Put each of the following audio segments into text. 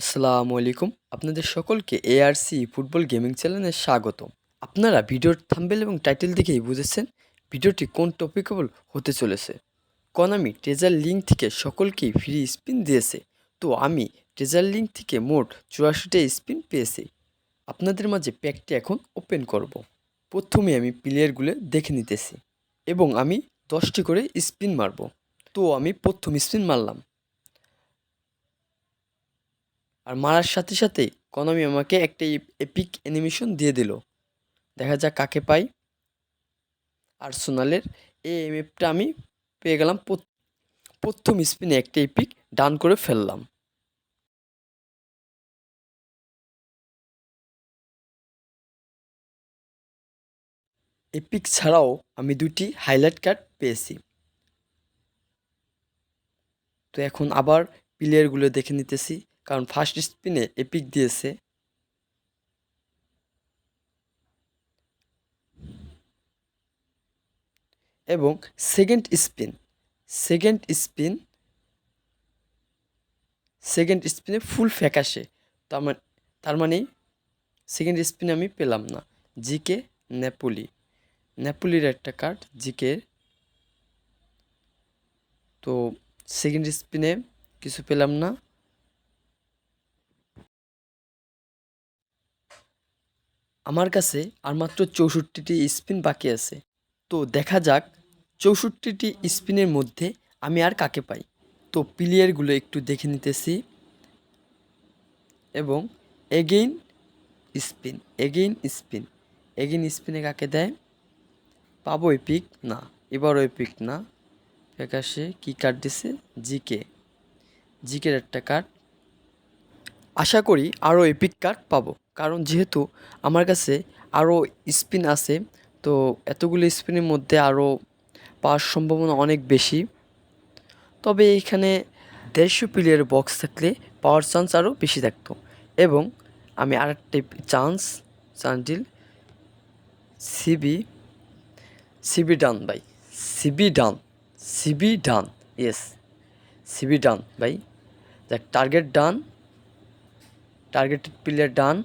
আসসালামু আলাইকুম। আপনাদের সকলকে এআরসি ফুটবল গেমিং চ্যানেলে স্বাগত আপনারা ভিডিওর থাম্বেল এবং টাইটেল দেখেই বুঝেছেন ভিডিওটি কোন টপিকেবল হতে চলেছে। কনামি ট্রেজার লিঙ্ক থেকে সকলকেই ফ্রি স্পিন দিয়েছে। তো আমি ট্রেজার লিঙ্ক থেকে মোট চুরাশিটা স্পিন পেয়েছি। আপনাদের মাঝে প্যাকটি এখন ওপেন করব। প্রথমে আমি প্লেয়ারগুলো দেখে নিতেছি এবং আমি দশটি করে স্পিন মারব। তো আমি প্রথম স্পিন মারলাম। আর মারার সাথে সাথে কনামি আমাকে একটা এপিক অ্যানিমেশন দিয়ে দিল। দেখা যাক কাকে পাই। আর্সোনালের এই এমএফটা আমি পেয়ে গেলাম প্রথম স্পিনে একটা এপিক ডান করে ফেললাম। এপিক ছাড়াও আমি দুটি হাইলাইট কার্ড পেয়েছি। তো এখন আবার প্লেয়ারগুলো দেখে নিতেছি। কারণ ফার্স্ট স্পিনে এপিক দিয়েছে। এবং second spin second spin second স্পিনে ফুল ফ্যাকাশে। তার মানে তার মানে সেকেন্ড স্পিনে আমি পেলাম না। জিকে নেপোলি নেপোলির একটা কার্ড জিকে তো সেকেন্ড স্পিনে কিছু পেলাম না। আমার কাছে আর মাত্র চৌষট্টিটি স্পিন বাকি আছে। তো দেখা যাক চৌষট্টিটি স্পিনের মধ্যে আমি আর কাকে পাই। তো প্লেয়ারগুলো একটু দেখে নিতেছি। এবং again spin again spin, again স্পিনে কাকে দেয়? পাবো এপিক? না এবার ওই পিক না। ফ্যাকাশে কী কার্ড দিছে? জিকে। জিকের একটা কার্ড আশা করি আরও এপিক কার্ড পাবো। কারণ যেহেতু আমার কাছে আরও স্পিন আছে, তো এতগুলো স্পিনের মধ্যে আরও পাওয়ার সম্ভাবনা অনেক বেশি। তবে এখানে দেড়শো প্লেয়ার বক্স থাকলে পাওয়ার চান্স আরও বেশি থাকতো এবং আমি আরেকটা চান্স চান্সটিল সিবি সিবি ডান ভাই, CB done CB done yes CB done ভাই। দেখ target done targeted player done.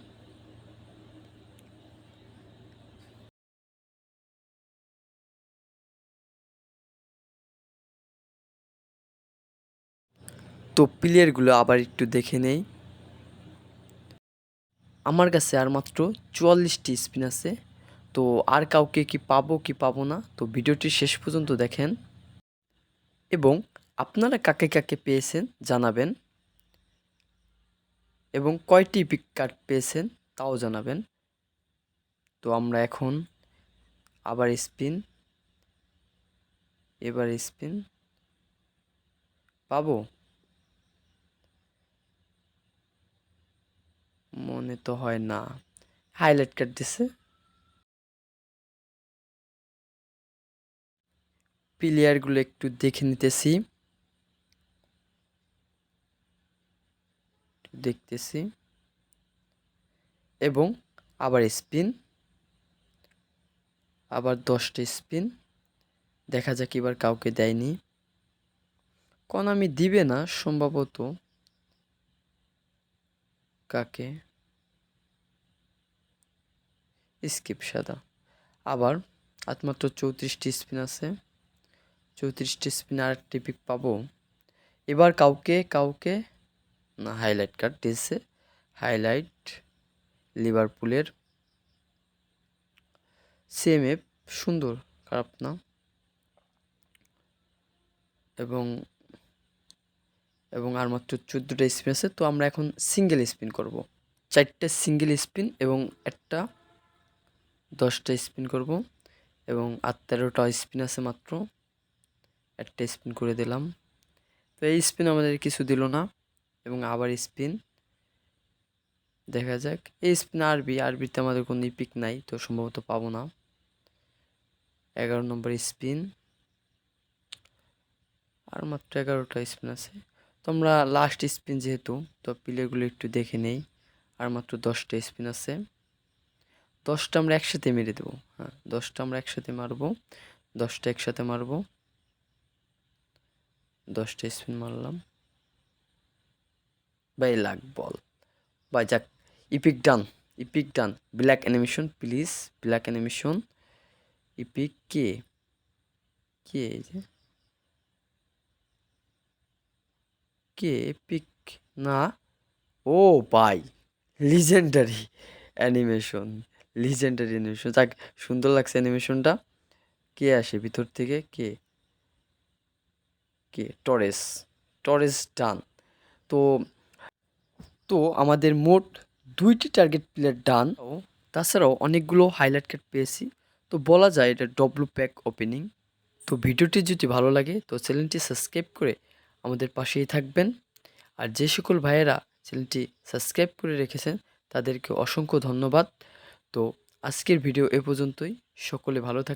তো প্লেয়ারগুলো আবার একটু দেখে নেই। আমার কাছে আর মাত্র চুয়াল্লিশটি স্পিন আছে। তো আর কাউকে কি পাবো কি পাবো না, তো ভিডিওটি শেষ পর্যন্ত দেখেন। এবং আপনারা কাকে কাকে পেয়েছেন জানাবেন। এবং কয়টি পিক কার্ড পেয়েছেন তাও জানাবেন। তো আমরা এখন আবার স্পিন, এবার স্পিন পাবো। মনে তো হয় না। হাইলাইট কার্ড দিছে। প্লেয়ারগুলো একটু দেখে নিতেছি। দেখতেছি। এবং আবার স্পিন। আবার দশটা স্পিন। দেখা যাক এবার কাউকে দেয়নি। কোন আমি দিবে না, সম্ভবত। কাকে? স্কিপ সাদা। আবার একমাত্র চৌত্রিশটি স্পিন আছে। চৌত্রিশটি স্পিন আর টিপিক পাবো। এবার কাউকে কাউকে? না হাইলাইট কার্ড দিয়েছে। হাইলাইট লিভারপুলের সেম এফ সুন্দর, খারাপ না। এবং এবং আর মাত্র চোদ্দোটা স্পিন আছে, তো আমরা এখন সিঙ্গেল স্পিন করব। চারটে সিঙ্গেল স্পিন এবং একটা দশটা স্পিন করব এবং আর তেরোটা স্পিন আছে মাত্র। একটা স্পিন করে দিলাম। তো এই স্পিন আমাদের কিছু দিল না এবং আবার স্পিন দেখা যাক, এই স্পিন আরবি আরবিতে আমাদের কোনো ইপিক নাই, তো সম্ভবত পাবো না। এগারো নম্বর স্পিন আর মাত্র এগারোটা স্পিন আছে। তো আমরা লাস্ট স্পিন যেহেতু, তো প্লেগুলো একটু দেখে নেই। আর মাত্র দশটা স্পিন আছে। দশটা আমরা একসাথে মেরে দেবো। হ্যাঁ দশটা আমরা একসাথে মারবো। দশটা একসাথে মারবো। দশটা স্পিন মারলাম। বাই লাক বল। বা যাক epic done epic done black animation please black animation epic কে? কে যে? কে পিক না। ও বাই। লিজেন্ডারি অ্যানিমেশন লিজেন্ডারি অ্যানিমেশন যাক সুন্দর লাগছে অ্যানিমেশনটা কে আসে ভিতর থেকে? কে? কে? Torres Torres done. তো তো আমাদের মোট দুইটি টার্গেট প্লেয়ার ডান। ও। তাছাড়াও অনেকগুলো হাইলাইট কার্ড পেয়েছি। তো বলা যায় এটা ডব্লু প্যাক ওপেনিং তো ভিডিওটি যদি ভালো লাগে তো চ্যানেলটি সাবস্ক্রাইব করে আমাদের পাশেই থাকবেন। আর যে সকল ভাইয়েরা চ্যানেলটি সাবস্ক্রাইব করে রেখেছেন, তাদেরকে অসংখ্য ধন্যবাদ। তো আজকের ভিডিও এ পর্যন্তই। সকলে ভালো থাক